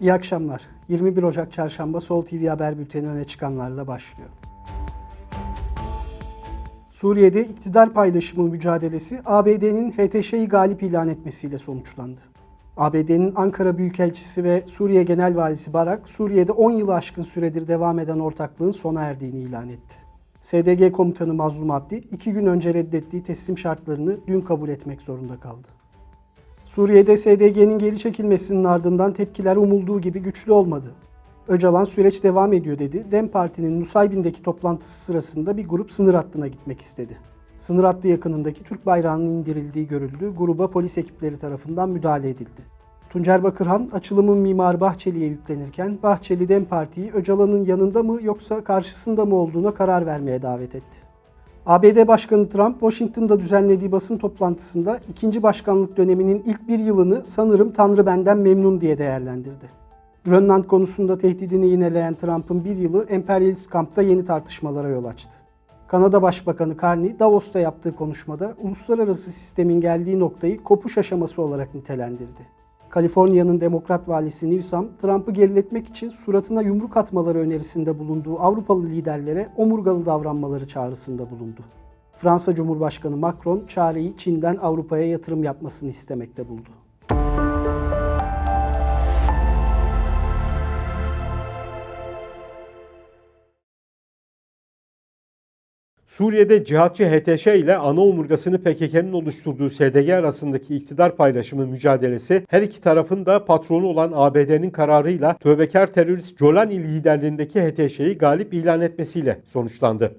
İyi akşamlar. 21 Ocak Çarşamba Sol TV Haber Bülteni öne çıkanlarla başlıyor. Suriye'de iktidar paylaşımı mücadelesi ABD'nin HTŞ'yi galip ilan etmesiyle sonuçlandı. ABD'nin Ankara Büyükelçisi ve Suriye Genel Valisi Barak, Suriye'de 10 yılı aşkın süredir devam eden ortaklığın sona erdiğini ilan etti. SDG Komutanı Mazlum Abdi, iki gün önce reddettiği teslim şartlarını dün kabul etmek zorunda kaldı. Suriye'de SDG'nin geri çekilmesinin ardından tepkiler umulduğu gibi güçlü olmadı. Öcalan süreç devam ediyor dedi. Dem Parti'nin Nusaybin'deki toplantısı sırasında bir grup sınır hattına gitmek istedi. Sınır hattı yakınındaki Türk bayrağının indirildiği görüldü. Gruba polis ekipleri tarafından müdahale edildi. Tuncer Bakırhan açılımın mimarı Bahçeli'ye yüklenirken Bahçeli Dem Parti'yi Öcalan'ın yanında mı yoksa karşısında mı olduğuna karar vermeye davet etti. ABD Başkanı Trump, Washington'da düzenlediği basın toplantısında ikinci başkanlık döneminin ilk bir yılını sanırım Tanrı benden memnun diye değerlendirdi. Grönland konusunda tehdidini yineleyen Trump'ın bir yılı emperyalist kampta yeni tartışmalara yol açtı. Kanada Başbakanı Carney, Davos'ta yaptığı konuşmada uluslararası sistemin geldiği noktayı kopuş aşaması olarak nitelendirdi. Kaliforniya'nın demokrat valisi Newsom, Trump'ı geriletmek için suratına yumruk atmaları önerisinde bulunduğu Avrupalı liderlere omurgalı davranmaları çağrısında bulundu. Fransa Cumhurbaşkanı Macron, çareyi Çin'den Avrupa'ya yatırım yapmasını istemekte buldu. Suriye'de cihatçı HTŞ ile ana omurgasını PKK'nın oluşturduğu SDG arasındaki iktidar paylaşımı mücadelesi her iki tarafın da patronu olan ABD'nin kararıyla tövbekar terörist Jolani liderliğindeki HTŞ'yi galip ilan etmesiyle sonuçlandı.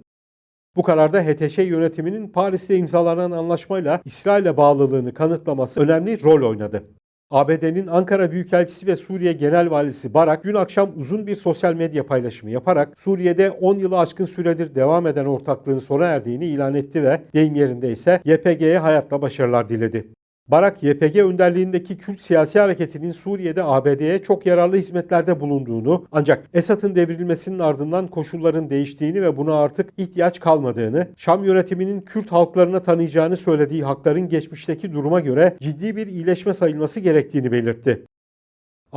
Bu kararda HTŞ yönetiminin Paris'te imzalanan anlaşmayla İsrail'e bağlılığını kanıtlaması önemli rol oynadı. ABD'nin Ankara Büyükelçisi ve Suriye Genel Valisi Barak dün akşam uzun bir sosyal medya paylaşımı yaparak Suriye'de 10 yılı aşkın süredir devam eden ortaklığın sona erdiğini ilan etti ve deyim yerinde ise YPG'ye hayatla başarılar diledi. Barak, YPG önderliğindeki Kürt siyasi hareketinin Suriye'de ABD'ye çok yararlı hizmetlerde bulunduğunu ancak Esad'ın devrilmesinin ardından koşulların değiştiğini ve buna artık ihtiyaç kalmadığını, Şam yönetiminin Kürt halklarına tanıyacağını söylediği hakların geçmişteki duruma göre ciddi bir iyileşme sayılması gerektiğini belirtti.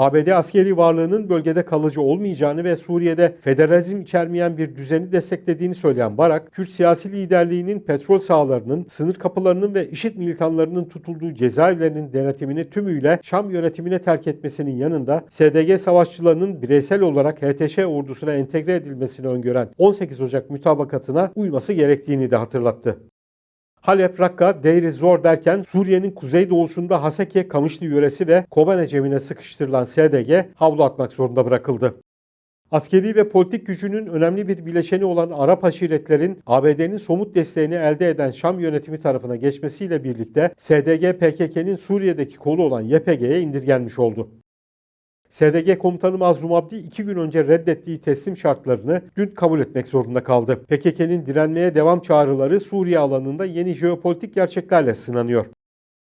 ABD askeri varlığının bölgede kalıcı olmayacağını ve Suriye'de federalizm içermeyen bir düzeni desteklediğini söyleyen Barak, Kürt siyasi liderliğinin petrol sahalarının, sınır kapılarının ve IŞİD militanlarının tutulduğu cezaevlerinin denetimini tümüyle Şam yönetimine terk etmesinin yanında SDG savaşçılarının bireysel olarak HTŞ ordusuna entegre edilmesini öngören 18 Ocak mütabakatına uyması gerektiğini de hatırlattı. Halep, Rakka, Deir Zor derken Suriye'nin kuzeydoğusunda Haseke, Kamışlı yöresi ve Kobane cemine sıkıştırılan SDG havlu atmak zorunda bırakıldı. Askeri ve politik gücünün önemli bir bileşeni olan Arap aşiretlerin ABD'nin somut desteğini elde eden Şam yönetimi tarafına geçmesiyle birlikte SDG PKK'nin Suriye'deki kolu olan YPG'ye indirgenmiş oldu. SDG komutanı Mazlum Abdi iki gün önce reddettiği teslim şartlarını dün kabul etmek zorunda kaldı. PKK'nin direnmeye devam çağrıları Suriye alanında yeni jeopolitik gerçeklerle sınanıyor.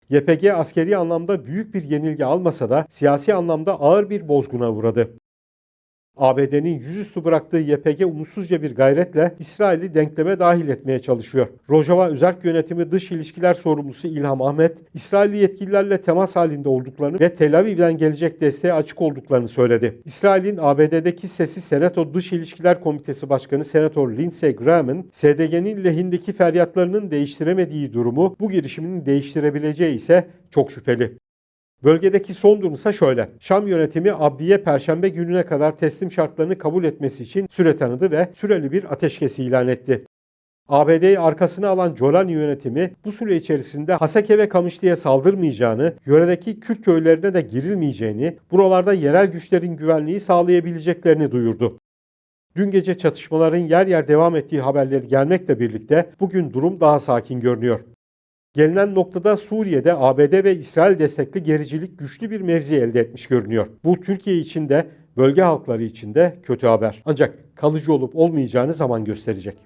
YPG askeri anlamda büyük bir yenilgi almasa da siyasi anlamda ağır bir bozguna uğradı. ABD'nin yüzüstü bıraktığı YPG umutsuzca bir gayretle İsrail'i denkleme dahil etmeye çalışıyor. Rojava Özerk Yönetimi Dış İlişkiler Sorumlusu İlham Ahmet, İsrailli yetkililerle temas halinde olduklarını ve Tel Aviv'den gelecek desteğe açık olduklarını söyledi. İsrail'in ABD'deki sesi Senato Dış İlişkiler Komitesi Başkanı Senatör Lindsey Graham'ın SDG'nin lehindeki feryatlarının değiştiremediği durumu bu girişimin değiştirebileceği ise çok şüpheli. Bölgedeki son durum ise şöyle. Şam yönetimi Abdiye Perşembe gününe kadar teslim şartlarını kabul etmesi için süre tanıdı ve süreli bir ateşkesi ilan etti. ABD'yi arkasına alan Jolani yönetimi bu süre içerisinde Haseke ve Kamışlı'ya saldırmayacağını, yöredeki Kürt köylerine de girilmeyeceğini, buralarda yerel güçlerin güvenliği sağlayabileceklerini duyurdu. Dün gece çatışmaların yer yer devam ettiği haberleri gelmekle birlikte bugün durum daha sakin görünüyor. Gelinen noktada Suriye'de ABD ve İsrail destekli gericilik güçlü bir mevzi elde etmiş görünüyor. Bu Türkiye için de bölge halkları için de kötü haber. Ancak kalıcı olup olmayacağını zaman gösterecek.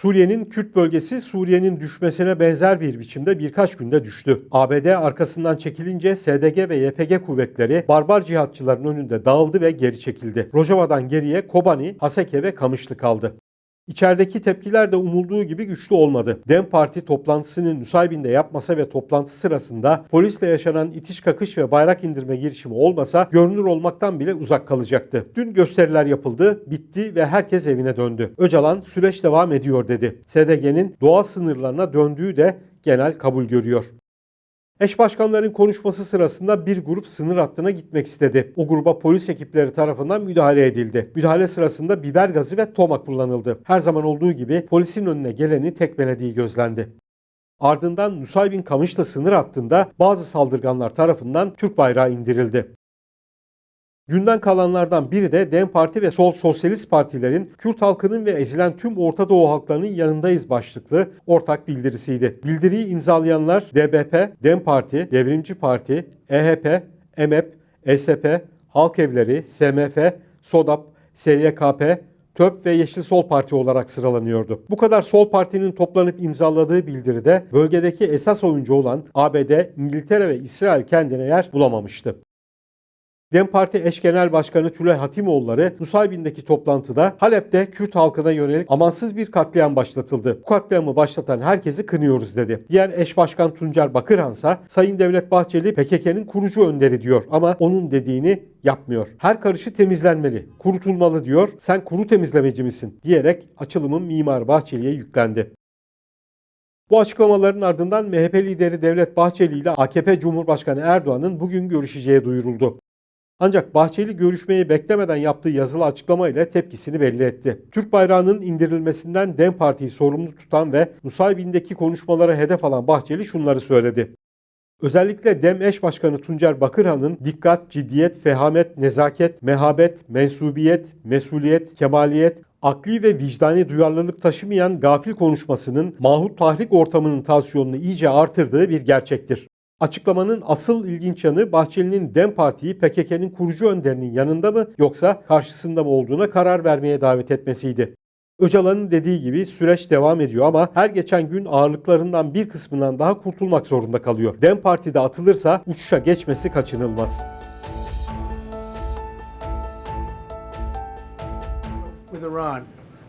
Suriye'nin Kürt bölgesi Suriye'nin düşmesine benzer bir biçimde birkaç günde düştü. ABD arkasından çekilince SDG ve YPG kuvvetleri barbar cihatçıların önünde dağıldı ve geri çekildi. Rojava'dan geriye Kobani, Haseke ve Kamışlı kaldı. İçerideki tepkiler de umulduğu gibi güçlü olmadı. Dem Parti toplantısını Nusaybin'de yapmasa ve toplantı sırasında polisle yaşanan itiş kakış ve bayrak indirme girişimi olmasa görünür olmaktan bile uzak kalacaktı. Dün gösteriler yapıldı, bitti ve herkes evine döndü. Öcalan süreç devam ediyor dedi. SDG'nin doğal sınırlarına döndüğü de genel kabul görüyor. Eş başkanların konuşması sırasında bir grup sınır hattına gitmek istedi. O gruba polis ekipleri tarafından müdahale edildi. Müdahale sırasında biber gazı ve toma kullanıldı. Her zaman olduğu gibi polisin önüne geleni tekmelediği gözlendi. Ardından Nusaybin Kamışlı sınır hattında bazı saldırganlar tarafından Türk bayrağı indirildi. Günden kalanlardan biri de DEM Parti ve Sol Sosyalist Partilerin Kürt halkının ve ezilen tüm Orta Doğu halklarının yanındayız başlıklı ortak bildirisiydi. Bildiriyi imzalayanlar DBP, DEM Parti, Devrimci Parti, EHP, EMEP, SP, Halk Evleri, SMF, SODAP, SYKP, TÖP ve Yeşil Sol Parti olarak sıralanıyordu. Bu kadar Sol Parti'nin toplanıp imzaladığı bildiride bölgedeki esas oyuncu olan ABD, İngiltere ve İsrail kendine yer bulamamıştı. DEM Parti eş genel başkanı Tülay Hatimoğulları Nusaybin'deki toplantıda Halep'te Kürt halkına yönelik amansız bir katliam başlatıldı. Bu katliamı başlatan herkesi kınıyoruz dedi. Diğer eş başkan Tuncer Bakırhan Sayın Devlet Bahçeli PKK'nın kurucu önderi diyor ama onun dediğini yapmıyor. Her karışı temizlenmeli, kurutulmalı diyor. Sen kuru temizlemeci misin diyerek açılımın mimar Bahçeli'ye yüklendi. Bu açıklamaların ardından MHP lideri Devlet Bahçeli ile AKP Cumhurbaşkanı Erdoğan'ın bugün görüşeceği duyuruldu. Ancak Bahçeli görüşmeyi beklemeden yaptığı yazılı açıklama ile tepkisini belli etti. Türk bayrağının indirilmesinden DEM Parti'yi sorumlu tutan ve Nusaybin'deki konuşmalara hedef alan Bahçeli şunları söyledi. Özellikle DEM eş başkanı Tuncer Bakırhan'ın dikkat, ciddiyet, fehamet, nezaket, mehabet, mensubiyet, mesuliyet, kemaliyet, akli ve vicdani duyarlılık taşımayan gafil konuşmasının mahut tahrik ortamının tansiyonunu iyice artırdığı bir gerçektir. Açıklamanın asıl ilginç yanı Bahçeli'nin DEM Parti'yi PKK'nın kurucu önderinin yanında mı yoksa karşısında mı olduğuna karar vermeye davet etmesiydi. Öcalan'ın dediği gibi süreç devam ediyor ama her geçen gün ağırlıklarından bir kısmından daha kurtulmak zorunda kalıyor. DEM Parti'de atılırsa uçuşa geçmesi kaçınılmaz. with Iran.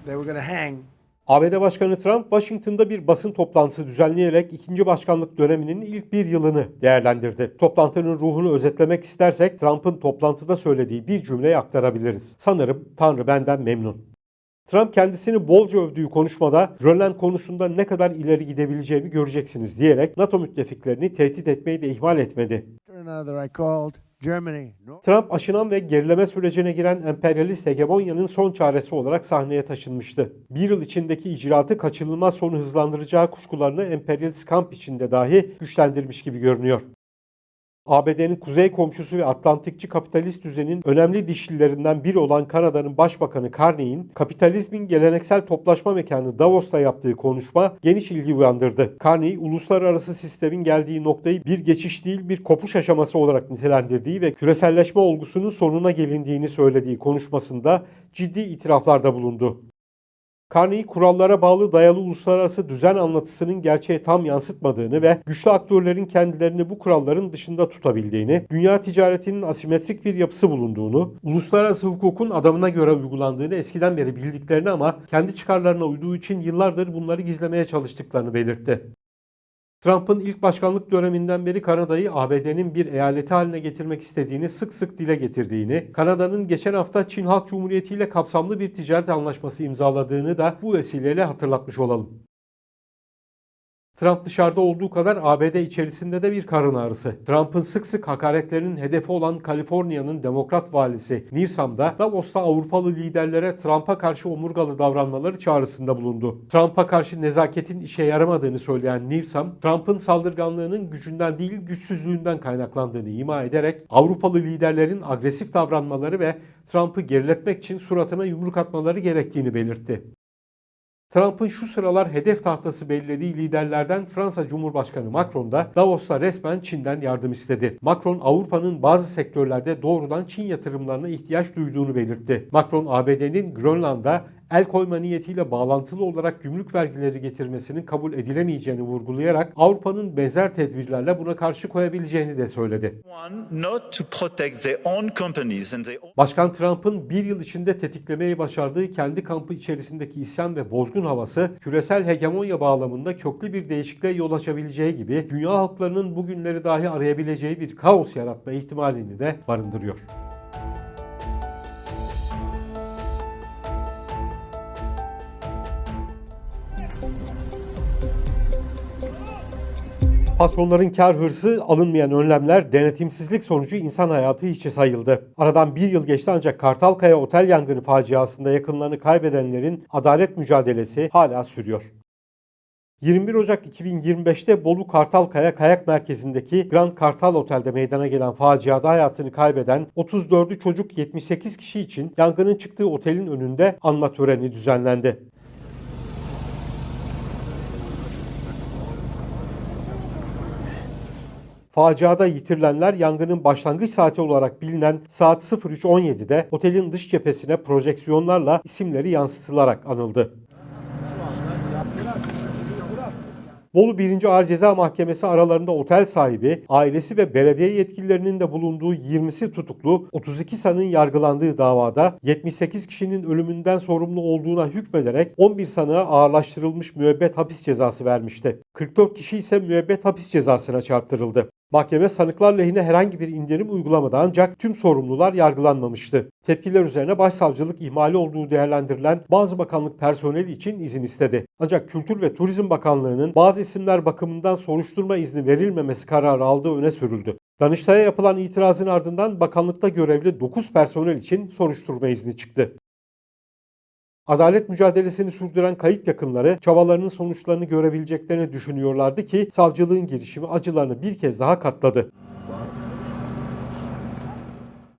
They were going to hang ABD Başkanı Trump, Washington'da bir basın toplantısı düzenleyerek ikinci başkanlık döneminin ilk bir yılını değerlendirdi. Toplantının ruhunu özetlemek istersek Trump'ın toplantıda söylediği bir cümleyi aktarabiliriz. Sanırım Tanrı benden memnun. Trump kendisini bolca övdüğü konuşmada Grönland konusunda ne kadar ileri gidebileceğimi göreceksiniz diyerek NATO müttefiklerini tehdit etmeyi de ihmal etmedi. Trump aşınan ve gerileme sürecine giren emperyalist hegemonyanın son çaresi olarak sahneye taşınmıştı. Bir yıl içindeki icraatı kaçınılmaz sonu hızlandıracağı kuşkularını emperyalist kamp içinde dahi güçlendirmiş gibi görünüyor. ABD'nin kuzey komşusu ve Atlantikçi kapitalist düzenin önemli dişlilerinden biri olan Kanada'nın Başbakanı Carney'in kapitalizmin geleneksel toplaşma mekanı Davos'ta yaptığı konuşma geniş ilgi uyandırdı. Carney, uluslararası sistemin geldiği noktayı bir geçiş değil bir kopuş aşaması olarak nitelendirdiği ve küreselleşme olgusunun sonuna gelindiğini söylediği konuşmasında ciddi itiraflarda bulundu. Carney kurallara bağlı dayalı uluslararası düzen anlatısının gerçeğe tam yansıtmadığını ve güçlü aktörlerin kendilerini bu kuralların dışında tutabildiğini, dünya ticaretinin asimetrik bir yapısı bulunduğunu, uluslararası hukukun adamına göre uygulandığını eskiden beri bildiklerini ama kendi çıkarlarına uyduğu için yıllardır bunları gizlemeye çalıştıklarını belirtti. Trump'ın ilk başkanlık döneminden beri Kanada'yı ABD'nin bir eyaleti haline getirmek istediğini sık sık dile getirdiğini, Kanada'nın geçen hafta Çin Halk Cumhuriyeti ile kapsamlı bir ticaret anlaşması imzaladığını da bu vesileyle hatırlatmış olalım. Trump dışarıda olduğu kadar ABD içerisinde de bir karın ağrısı. Trump'ın sık sık hakaretlerinin hedefi olan Kaliforniya'nın demokrat valisi Newsom'da Davos'ta Avrupalı liderlere Trump'a karşı omurgalı davranmaları çağrısında bulundu. Trump'a karşı nezaketin işe yaramadığını söyleyen Newsom, Trump'ın saldırganlığının gücünden değil güçsüzlüğünden kaynaklandığını ima ederek Avrupalı liderlerin agresif davranmaları ve Trump'ı geriletmek için suratına yumruk atmaları gerektiğini belirtti. Trump'ın şu sıralar hedef tahtası belirlediği liderlerden Fransa Cumhurbaşkanı Macron da Davos'ta resmen Çin'den yardım istedi. Macron Avrupa'nın bazı sektörlerde doğrudan Çin yatırımlarına ihtiyaç duyduğunu belirtti. Macron ABD'nin Grönland'a el koyma niyetiyle bağlantılı olarak gümrük vergileri getirmesinin kabul edilemeyeceğini vurgulayarak Avrupa'nın benzer tedbirlerle buna karşı koyabileceğini de söyledi. Başkan Trump'ın bir yıl içinde tetiklemeyi başardığı kendi kampı içerisindeki isyan ve bozgun havası küresel hegemonya bağlamında köklü bir değişikliğe yol açabileceği gibi dünya halklarının bugünleri dahi arayabileceği bir kaos yaratma ihtimalini de barındırıyor. Patronların kar hırsı, alınmayan önlemler, denetimsizlik sonucu insan hayatı hiçe sayıldı. Aradan bir yıl geçti ancak Kartalkaya otel yangını faciasında yakınlarını kaybedenlerin adalet mücadelesi hala sürüyor. 21 Ocak 2025'te Bolu Kartalkaya Kayak Merkezi'ndeki Grand Kartal Otel'de meydana gelen faciada hayatını kaybeden 34'ü çocuk 78 kişi için yangının çıktığı otelin önünde anma töreni düzenlendi. Faciada yitirilenler yangının başlangıç saati olarak bilinen saat 03.17'de otelin dış cephesine projeksiyonlarla isimleri yansıtılarak anıldı. Bolu 1. Ağır Ceza Mahkemesi aralarında otel sahibi, ailesi ve belediye yetkililerinin de bulunduğu 20'si tutuklu 32 sanığın yargılandığı davada 78 kişinin ölümünden sorumlu olduğuna hükmederek 11 sanığa ağırlaştırılmış müebbet hapis cezası vermişti. 44 kişi ise müebbet hapis cezasına çarptırıldı. Mahkeme sanıklar lehine herhangi bir indirim uygulamadı ancak tüm sorumlular yargılanmamıştı. Tepkiler üzerine başsavcılık ihmali olduğu değerlendirilen bazı bakanlık personeli için izin istedi. Ancak Kültür ve Turizm Bakanlığı'nın bazı isimler bakımından soruşturma izni verilmemesi kararı aldığı öne sürüldü. Danıştay'a yapılan itirazın ardından bakanlıkta görevli 9 personel için soruşturma izni çıktı. Adalet mücadelesini sürdüren kayıp yakınları çabalarının sonuçlarını görebileceklerini düşünüyorlardı ki savcılığın girişimi acılarını bir kez daha katladı.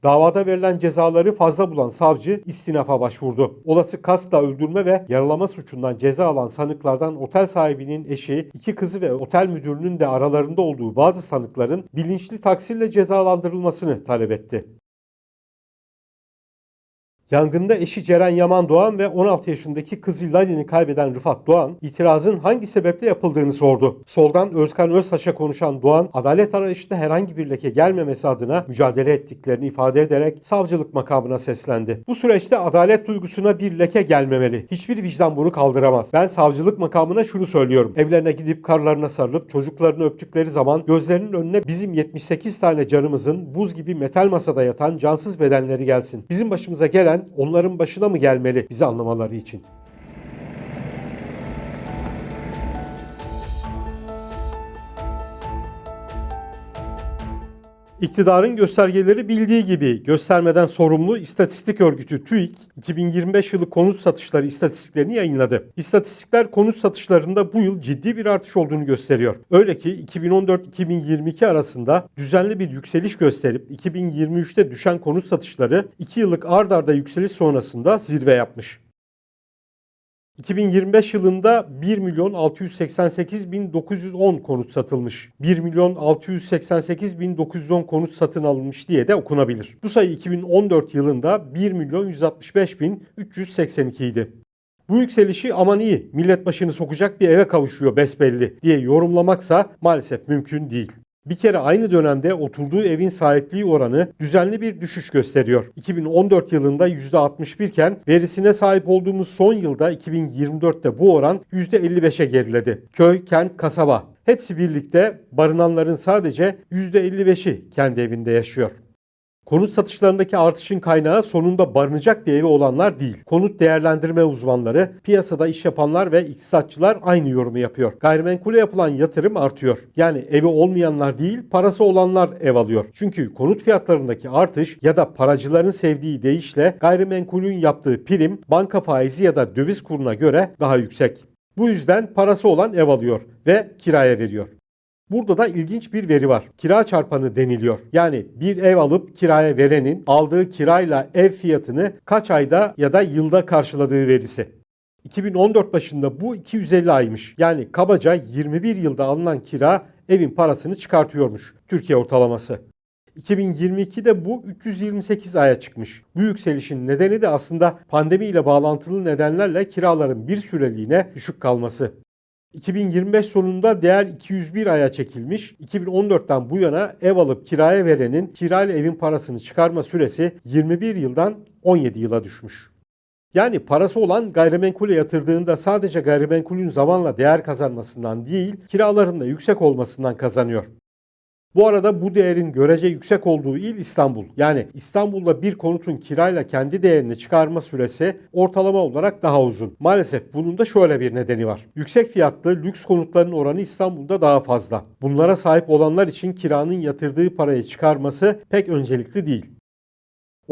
Davada verilen cezaları fazla bulan savcı istinafa başvurdu. Olası kasla öldürme ve yaralama suçundan ceza alan sanıklardan otel sahibinin eşi, iki kızı ve otel müdürünün de aralarında olduğu bazı sanıkların bilinçli taksirle cezalandırılmasını talep etti. Yangında eşi Ceren Yaman Doğan ve 16 yaşındaki kızı Lali'ni kaybeden Rıfat Doğan, itirazın hangi sebeple yapıldığını sordu. Soldan Özkan Özsaç'a konuşan Doğan, adalet arayışında herhangi bir leke gelmemesi adına mücadele ettiklerini ifade ederek savcılık makamına seslendi. Bu süreçte adalet duygusuna bir leke gelmemeli. Hiçbir vicdan bunu kaldıramaz. Ben savcılık makamına şunu söylüyorum. Evlerine gidip karlarına sarılıp çocuklarını öptükleri zaman gözlerinin önüne bizim 78 tane canımızın buz gibi metal masada yatan cansız bedenleri gelsin. Bizim başımıza gelen onların başına mı gelmeli bizi anlamaları için? İktidarın göstergeleri bildiği gibi göstermeden sorumlu istatistik örgütü TÜİK 2025 yılı konut satışları istatistiklerini yayınladı. İstatistikler konut satışlarında bu yıl ciddi bir artış olduğunu gösteriyor. Öyle ki 2014-2022 arasında düzenli bir yükseliş gösterip 2023'te düşen konut satışları 2 yıllık ard arda yükseliş sonrasında zirve yapmış. 2025 yılında 1 milyon 688 bin 910 konut satılmış. 1 milyon 688 bin 910 konut satın alınmış diye de okunabilir. Bu sayı 2014 yılında 1 milyon 165 bin 382 idi. Bu yükselişi aman iyi millet başını sokacak bir eve kavuşuyor besbelli diye yorumlamaksa maalesef mümkün değil. Bir kere aynı dönemde oturduğu evin sahipliği oranı düzenli bir düşüş gösteriyor. 2014 yılında %61 iken verisine sahip olduğumuz son yılda 2024'te bu oran %55'e geriledi. Köy, kent, kasaba hepsi birlikte barınanların sadece %55'i kendi evinde yaşıyor. Konut satışlarındaki artışın kaynağı sonunda barınacak bir evi olanlar değil. Konut değerlendirme uzmanları, piyasada iş yapanlar ve iktisatçılar aynı yorumu yapıyor. Gayrimenkule yapılan yatırım artıyor. Yani evi olmayanlar değil, parası olanlar ev alıyor. Çünkü konut fiyatlarındaki artış ya da paracıların sevdiği deyişle gayrimenkulün yaptığı prim banka faizi ya da döviz kuruna göre daha yüksek. Bu yüzden parası olan ev alıyor ve kiraya veriyor. Burada da ilginç bir veri var. Kira çarpanı deniliyor. Yani bir ev alıp kiraya verenin aldığı kirayla ev fiyatını kaç ayda ya da yılda karşıladığı verisi. 2014 başında bu 250 aymış. Yani kabaca 21 yılda alınan kira evin parasını çıkartıyormuş. Türkiye ortalaması. 2022'de bu 328 aya çıkmış. Bu yükselişin nedeni de aslında pandemi ile bağlantılı nedenlerle kiraların bir süreliğine düşük kalması. 2025 sonunda değer 201 aya çekilmiş. 2014'ten bu yana ev alıp kiraya verenin kirayla evin parasını çıkarma süresi 21 yıldan 17 yıla düşmüş. Yani parası olan gayrimenkule yatırdığında sadece gayrimenkulün zamanla değer kazanmasından değil, kiraların da yüksek olmasından kazanıyor. Bu arada bu değerin görece yüksek olduğu il İstanbul. Yani İstanbul'da bir konutun kirayla kendi değerini çıkarma süresi ortalama olarak daha uzun. Maalesef bunun da şöyle bir nedeni var. Yüksek fiyatlı lüks konutların oranı İstanbul'da daha fazla. Bunlara sahip olanlar için kiranın yatırdığı parayı çıkarması pek öncelikli değil.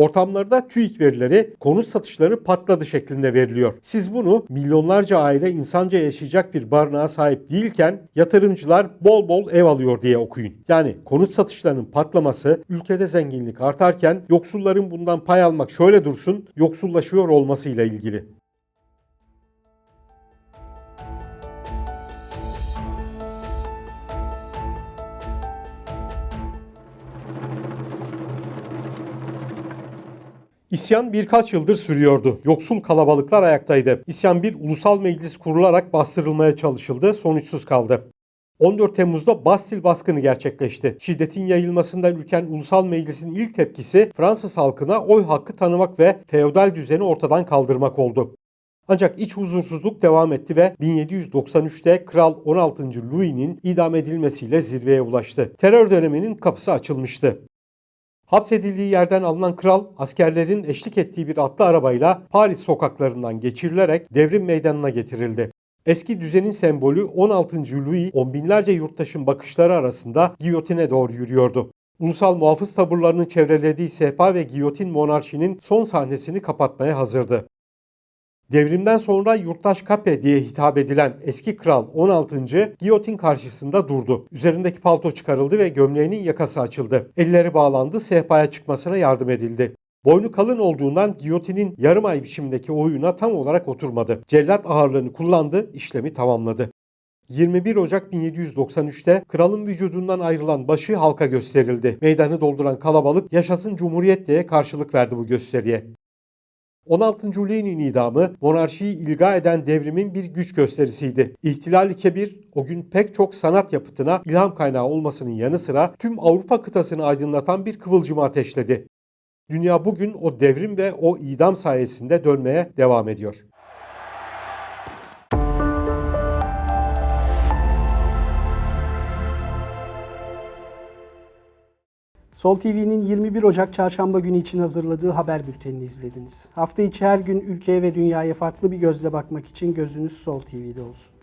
Ortamlarda TÜİK verileri konut satışları patladı şeklinde veriliyor. Siz bunu milyonlarca aile insanca yaşayacak bir barınağa sahip değilken yatırımcılar bol bol ev alıyor diye okuyun. Yani konut satışlarının patlaması ülkede zenginlik artarken yoksulların bundan pay almak şöyle dursun yoksullaşıyor olmasıyla ilgili. İsyan birkaç yıldır sürüyordu. Yoksul kalabalıklar ayaktaydı. İsyan bir ulusal meclis kurularak bastırılmaya çalışıldı, sonuçsuz kaldı. 14 Temmuz'da Bastil baskını gerçekleşti. Şiddetin yayılmasından ülken ulusal meclisin ilk tepkisi Fransız halkına oy hakkı tanımak ve feodal düzeni ortadan kaldırmak oldu. Ancak iç huzursuzluk devam etti ve 1793'te Kral 16. Louis'nin idam edilmesiyle zirveye ulaştı. Terör döneminin kapısı açılmıştı. Hapsedildiği yerden alınan kral askerlerin eşlik ettiği bir atlı arabayla Paris sokaklarından geçirilerek devrim meydanına getirildi. Eski düzenin sembolü 16. Louis on binlerce yurttaşın bakışları arasında giyotine doğru yürüyordu. Ulusal muhafız taburlarının çevrelediği sehpa ve giyotin monarşinin son sahnesini kapatmaya hazırdı. Devrimden sonra Yurttaş Kape diye hitap edilen eski kral 16. giyotin karşısında durdu. Üzerindeki palto çıkarıldı ve gömleğinin yakası açıldı. Elleri bağlandı, sehpaya çıkmasına yardım edildi. Boynu kalın olduğundan giyotinin yarım ay biçimindeki oyuna tam olarak oturmadı. Cellat ağırlığını kullandı, işlemi tamamladı. 21 Ocak 1793'te kralın vücudundan ayrılan başı halka gösterildi. Meydanı dolduran kalabalık yaşasın Cumhuriyet diye karşılık verdi bu gösteriye. 16. Louis'nin idamı monarşiyi ilga eden devrimin bir güç gösterisiydi. İhtilal-i Kebir o gün pek çok sanat yapıtına ilham kaynağı olmasının yanı sıra tüm Avrupa kıtasını aydınlatan bir kıvılcımı ateşledi. Dünya bugün o devrim ve o idam sayesinde dönmeye devam ediyor. Sol TV'nin 21 Ocak Çarşamba günü için hazırladığı haber bültenini izlediniz. Hafta içi her gün ülkeye ve dünyaya farklı bir gözle bakmak için gözünüz Sol TV'de olsun.